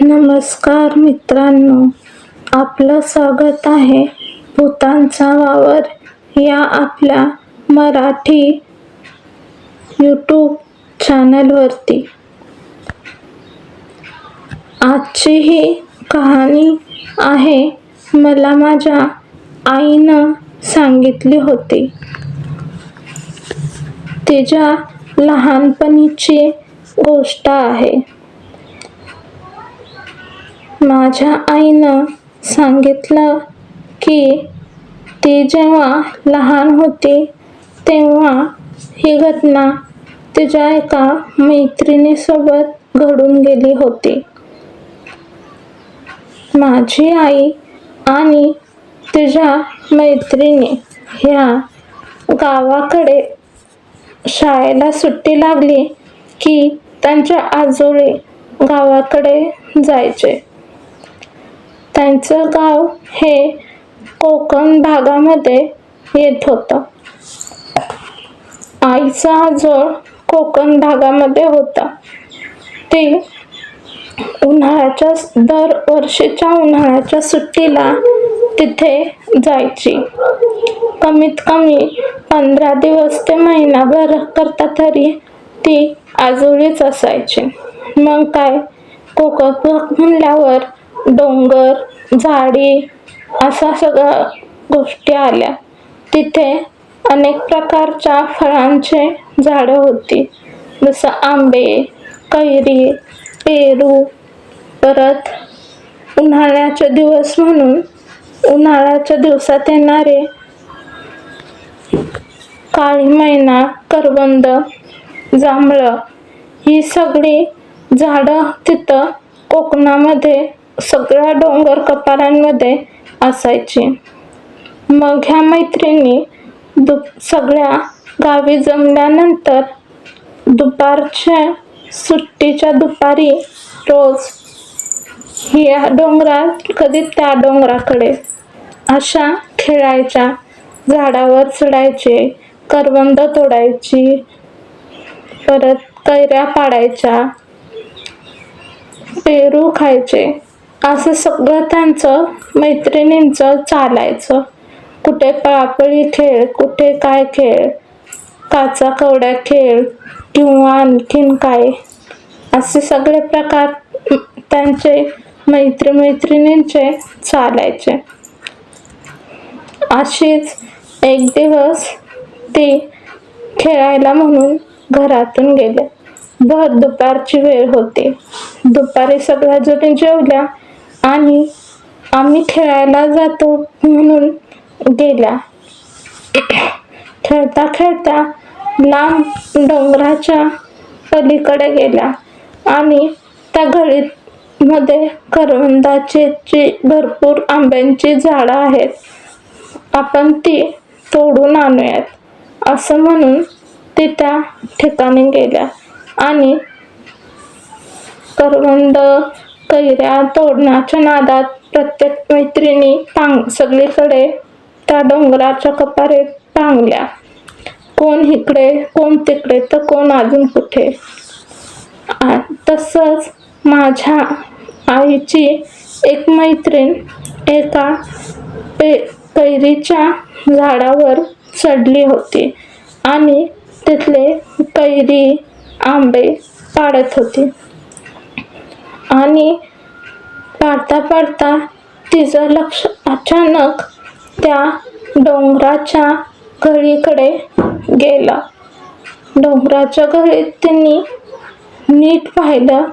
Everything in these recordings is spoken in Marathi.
नमस्कार मित्रांनो आपलं स्वागत आहे भूतांचा वावर या आपल्या मराठी यूट्यूब चॅनलवरती आजची ही कहाणी आहे मला माझ्या आईनं सांगितली होती. तिच्या लहानपणीची गोष्ट आहे. माझ्या आईनं सांगितलं की ती जेव्हा लहान होती तेव्हा ही घटना तिच्या एका मैत्रिणीसोबत घडून गेली होती. माझी आई आणि तिच्या मैत्रिणी ह्या गावाकडे शाळेला सुट्टी लागली की त्यांच्या आजोळी गावाकडे जायचे. त्यांचं गाव हे कोकण भागामध्ये येत होतं. आईचा आजोळ कोकण भागामध्ये होता. ते उन्हाळ्याच्या दर वर्षीच्या उन्हाळ्याच्या सुट्टीला तिथे जायची. कमीत कमी पंधरा दिवस ते महिनाभर करता तरी ती आजोळीच असायची. मग काय? कोकण भाग म्हणल्यावर डोंगर झाडी असा सगळ्या गोष्टी आल्या. तिथे अनेक प्रकारच्या फळांचे झाडं होती. जसं आंबे कैरी पेरू. परत उन्हाळ्याचे दिवस म्हणून उन्हाळ्याच्या दिवसात येणारे काळी मैना करवंद जांभळं ही सगळी झाडं तिथं कोकणामध्ये सगळ्या डोंगर कपारांमध्ये असायची. मग ह्या मैत्रिणी दु सगळ्या गावी जमल्यानंतर दुपारच्या सुट्टीच्या दुपारी रोज या डोंगरात कधी त्या डोंगराकडे अशा खेळायच्या झाडावर चढायचे करवंद तोडायची परत कैऱ्या पाडायच्या पेरू खायचे. असं सगळं त्यांचं मैत्रिणींचं चालायचं. कुठे पळापळी खेळ कुठे काय खेळ काचा कवड्या खेळ किंवा आणखीन काय. असे सगळे प्रकार त्यांचे मैत्री मैत्रिणींचे चालायचे. अशीच एक दिवस ती खेळायला म्हणून घरातून गेले. भर दुपारची वेळ होती. दुपारी सगळ्या जणी जेवल्या. आणि आम्ही खेळायला जातो म्हणून गेल्या. खेळता खेळता लांब डोंगराच्या पलीकडे गेल्या आणि त्या गळीत मध्ये करवंदाचे जी भरपूर आंब्यांची झाडं आहेत. आपण ती तोडून आणूयात असं म्हणून ती त्या ठिकाणी गेल्या. आणि करवंद कैऱ्या तोडण्याच्या नादात प्रत्येक मैत्रिणी पांग सगळीकडे त्या डोंगराच्या कपारीत पांगल्या. कोण इकडे कोण तिकडे तर कोण अजून कुठे? आ- तसंच माझ्या आईची एक मैत्रीण एका पे कैरीच्या झाडावर चढली होती आणि तिथले कैरी आंबे पाडत होती. आणि पाडता पाडता तिचं लक्ष अचानक त्या डोंगराच्या घळीकडे गेलं. डोंगराच्या घळीत त्यांनी नीट पाहिलं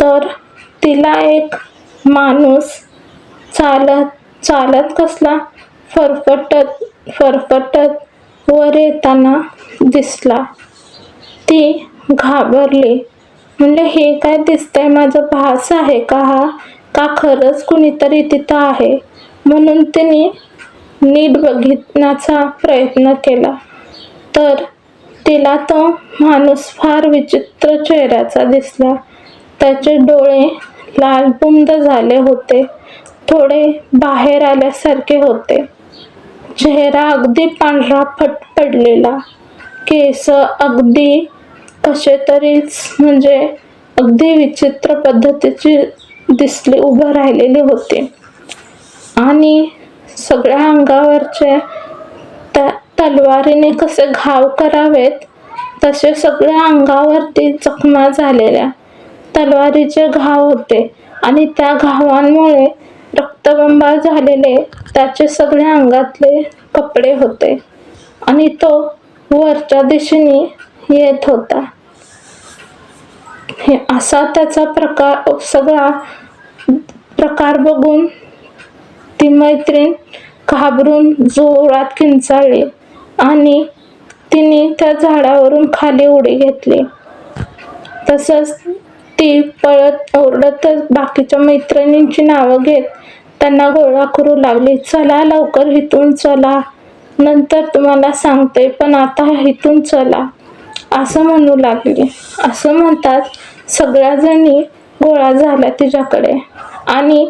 तर तिला एक माणूस चालत चालत कसला फरफटत फरफटत वर येताना दिसला. ती घाबरली. म्हणजे हे काय दिसतंय? माझं भास आहे का हा? का खरंच कुणीतरी तिथं आहे? म्हणून तिने नीट बघितण्याचा प्रयत्न केला. तर तिला तो माणूस फार विचित्र चेहऱ्याचा दिसला. त्याचे डोळे लालबुंद झाले होते. थोडे बाहेर आल्यासारखे होते. चेहरा अगदी पांढरा फट पडलेला. केस अगदी कसे तरीच म्हणजे अगदी विचित्र पद्धतीची दिसली उभं राहिलेले होते. आणि सगळ्या अंगावरचे त्या तलवारीने कसे घाव करावेत तसे सगळ्या अंगावरती जखमा झालेल्या तलवारीचे घाव होते. आणि त्या घावांमुळे रक्तबंबाळ झालेले त्याचे सगळ्या अंगातले कपडे होते. आणि तो वरच्या दिशेने येत होता. हे असा त्याचा प्रकार सगळा प्रकार बघून ती मैत्रीण घाबरून जोरात किंचाळली आणि तिने त्या झाडावरून खाली उडी घेतली. तसंच ती पळत ओरडतच बाकीच्या मैत्रिणींची नावं घेत त्यांना गोळा करू लागली. चला लवकर इथून चला. नंतर तुम्हाला सांगते पण आता इथून चला. असं म्हणू लागली. असं म्हणतात सगळ्या जणी गोळा झाल्या तिच्याकडे. आणि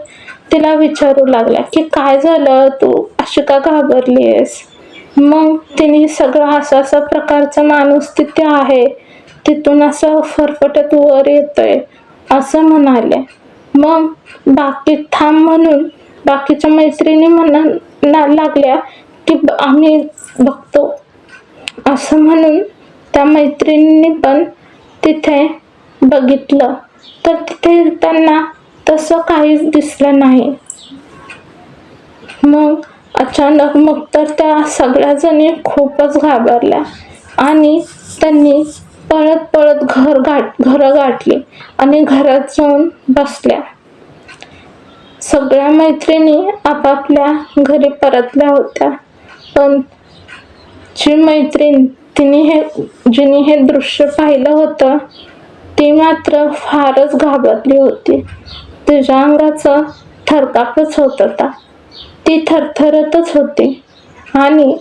तिला विचारू लागल्या की काय झालं? तू अशी का घाबरलीयस? मग तिने सगळं असा असा प्रकारचा माणूस तिथे आहे. तिथून असं फरफटत वर येतोय असं म्हणाले मग बाकी थांब म्हणून बाकीच्या मैत्रिणी म्हणा लागल्या की ब- आम्ही बघतो. असं म्हणून त्या मैत्रिणींनी पण तिथे बघितलं. तर तिथे त्यांना तसं काहीच दिसलं नाही. मग अचानक मग तर त्या सगळ्या जणी खूपच घाबरल्या आणि त्यांनी पळत पळत घर गाठ घरं गाठली आणि घरात जाऊन बसल्या. सगळ्या मैत्रिणी आपापल्या घरी परतल्या होत्या. पण जी मैत्रीण तिने हे जिने हे दृश्य पाहिलं होतं ती मात्र फारच घाबरली होती. तिच्या अंगाचं थरकापच होत होता. ती थरथरतच होती. आणि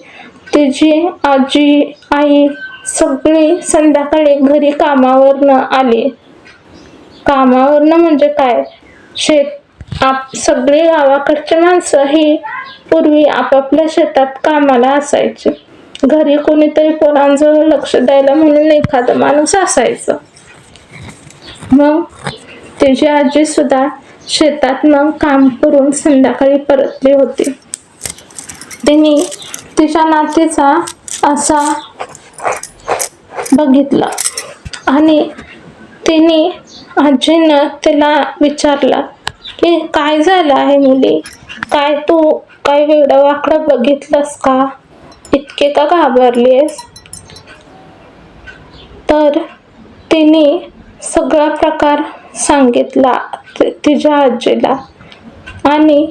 तिची आजी आई सगळी संध्याकाळी घरी कामावरनं आली. कामावरनं म्हणजे काय? शेत आप सगळी गावाकडची माणसं ही पूर्वी आपापल्या शेतात कामाला असायची. घरी कोणीतरी पोरांजवळ लक्ष द्यायला म्हणून एखादा माणूस असायचं. मग तिची आजी सुद्धा शेतातनं काम करून संध्याकाळी परतली होती. तिने तिच्या नातीचा असा बघितला आणि तिने आजीनं तिला विचारलं की काय झालं आहे मुली? काय तू काय वेगळं वाकडं बघितलंस का? इतके का आहेस तर तिने सगळा प्रकार सांगितला तिच्या आजीला. आणि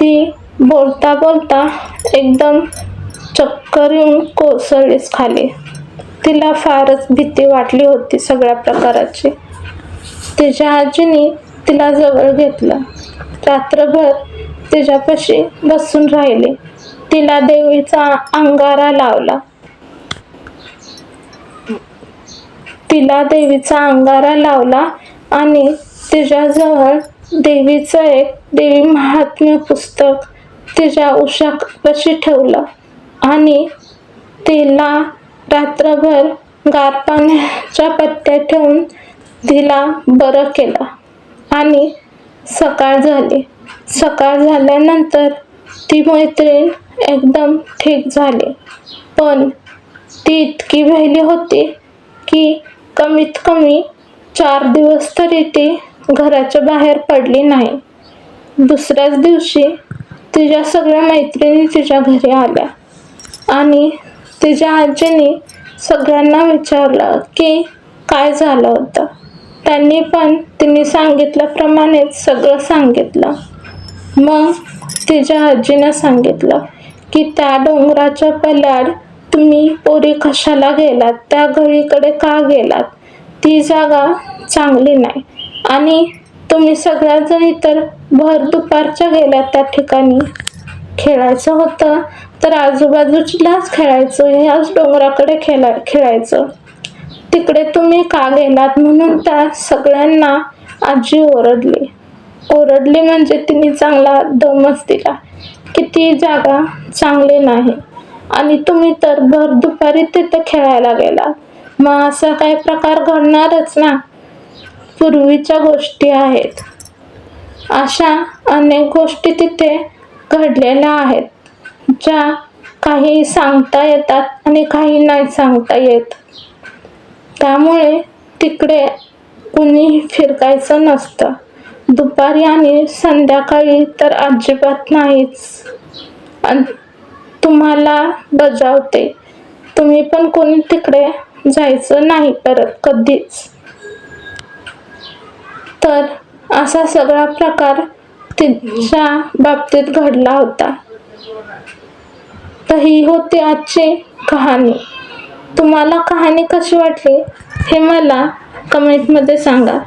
ती बोलता बोलता एकदम चक्कर येऊन कोसळलीच खाली. तिला फारच भीती वाटली होती सगळ्या प्रकाराची. तिच्या आजीने तिला जवळ घेतलं. रात्रभर तिच्यापाशी बसून राहिली. तिला देवीचा अंगारा लावला. तिला देवीचा अंगारा लावला आणि तिच्याजवळ देवीचं एक देवी महात्म्य पुस्तक तिच्या उशापाशी ठेवलं आणि तिला रात्रभर गार पाण्याच्या पत्त्या ठेवून तिला बरं केलं. आणि सकाळ झाली. सकाळ झाल्यानंतर ती मैत्रीण एकदम ठीक झाली. पण ती इतकी भेली होती की कमीत कमी चार दिवस तरी ती घराच्या बाहेर पडली नाही. दुसऱ्याच दिवशी तिच्या सगळ्या मैत्रिणी तिच्या घरी आल्या आणि तिच्या आजीने सगळ्यांना विचारलं की काय झालं होतं. त्यांनी पण तिने सांगितल्याप्रमाणेच सगळं सांगितलं. मग तिच्या आजीनं सांगितलं की त्या डोंगराच्या पल्याड तुम्ही पोरी कशाला गेलात? त्या गळीकडे का गेलात? ती जागा चांगली नाही. आणि तुम्ही सगळ्याजणी तर भर दुपारच्या गेल्या त्या ठिकाणी खेळायचं होतं तर आजूबाजूलाच खेळायचं ह्याच डोंगराकडे खेळा खेळायचं. तिकडे तुम्ही का गेलात? म्हणून त्या सगळ्यांना आजी ओरडली. ओरडली म्हणजे तिने चांगला दमच दिला. किती जागा चांगली नाही. आणि तुम्ही तर भर दुपारी तिथं खेळायला गेला. मग असा काही प्रकार घडणारच ना? पूर्वीच्या गोष्टी आहेत. अशा अनेक गोष्टी तिथे घडलेल्या आहेत ज्या काही सांगता येतात आणि काही नाही सांगता येत. त्यामुळे तिकडे कुणीही फिरकायचं नसतं. दुपारी आणि संध्याकाळी तर अजिबात नाहीच. तुम्हाला बजावते. तुम्ही पण कोणी तिकडे जायचं नाही परत कधीच. तर असा सगळा प्रकार तिच्या बाबतीत घडला होता. तर ही होती आजची कहाणी. तुम्हाला कहाणी कशी वाटली हे मला कमेंटमध्ये सांगा.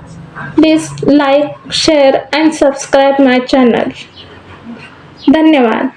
Please like share and subscribe my channel धन्यवाद.